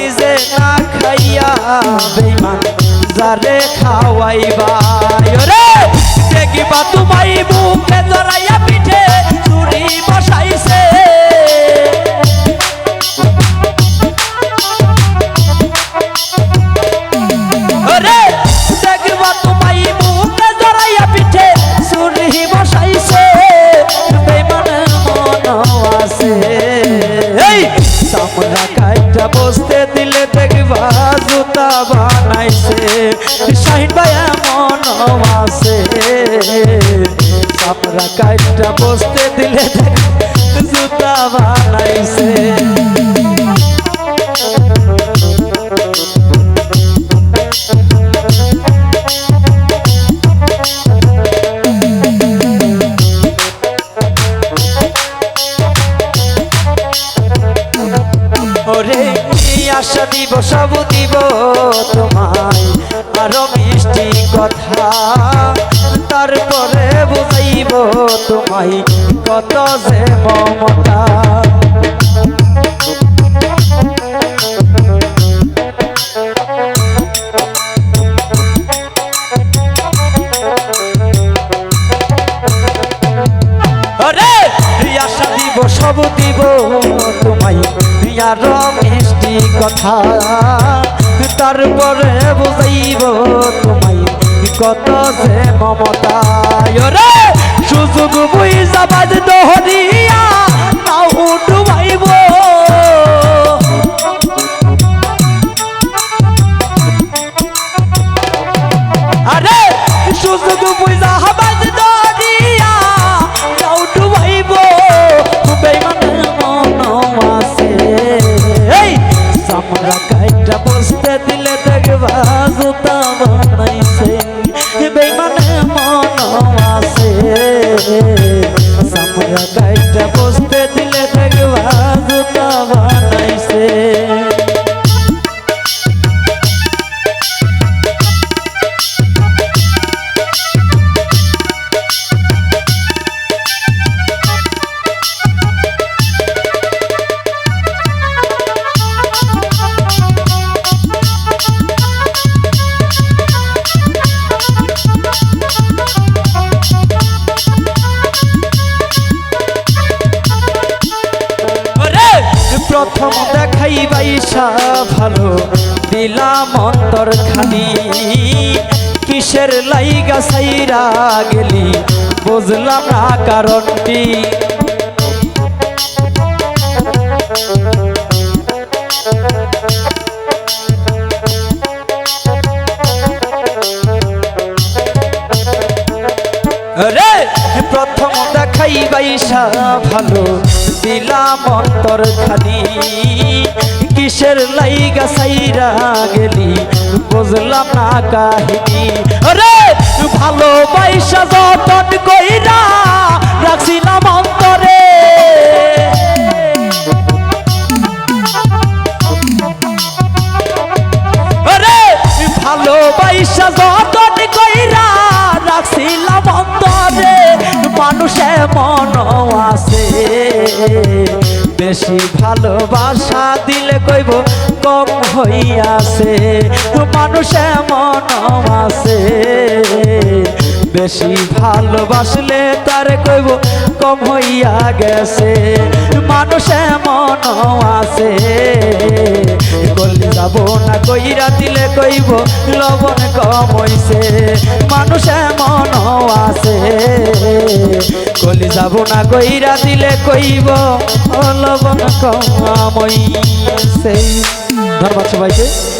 নিজে না খাইয়া বেমান যারে খাওয়াইবা। রে দেখিবা তোমায় বুকে জড়াইয়া বানাইছে। শাহিন ভাইয়া মন আছে। সামরা কাইটা বসতে দিলে জুতা বানাইছে। আশা দিব, সব দিব তোমায়। আরও মিষ্টি কথা, তারপরে বুঝাইব তোমায় কত যে মমতা। সব দিব তোমায়। আর মিষ্টি কথা তারপরে বুঝাইব তোমায় কত যে মমতা সুযোগ বুই যাবাদ দহরিয়া Raga প্রথম দেখাই বাইসা ভালো। দিলাম অন্তর খানি কিসের লাইগা সাইরা গেলি? বুঝলাম না কারণটি। রে, প্রথম দেখাই বাইসা ভালো। দিলাম অন্তর খানি। কিসের লাইগা সাইরা গেলি? বুঝলাম না কাহিনী। রে ভালো বাইসা যতন কইরা রাখছিলাম অন্তরে। রে ভালো বাইসা যতন কইরা রাখছিলাম অন্তরে। মানুষে মন আছে। বেশি ভালোবাসা দিলে কইব কম হইয়াছে। মানুষে মন আছে। বেশি ভালোবাসলে তার কইব কম হইয়া গেছে। মানুষে মন আছে। যাব না, কইরা দিলে কইব লবণ কম হইছে। মানুষে মন আছে। কলি যাব না, কইরা দিলে কইব লবণ কম হইছে। ধন্যবাদ সবাইকে।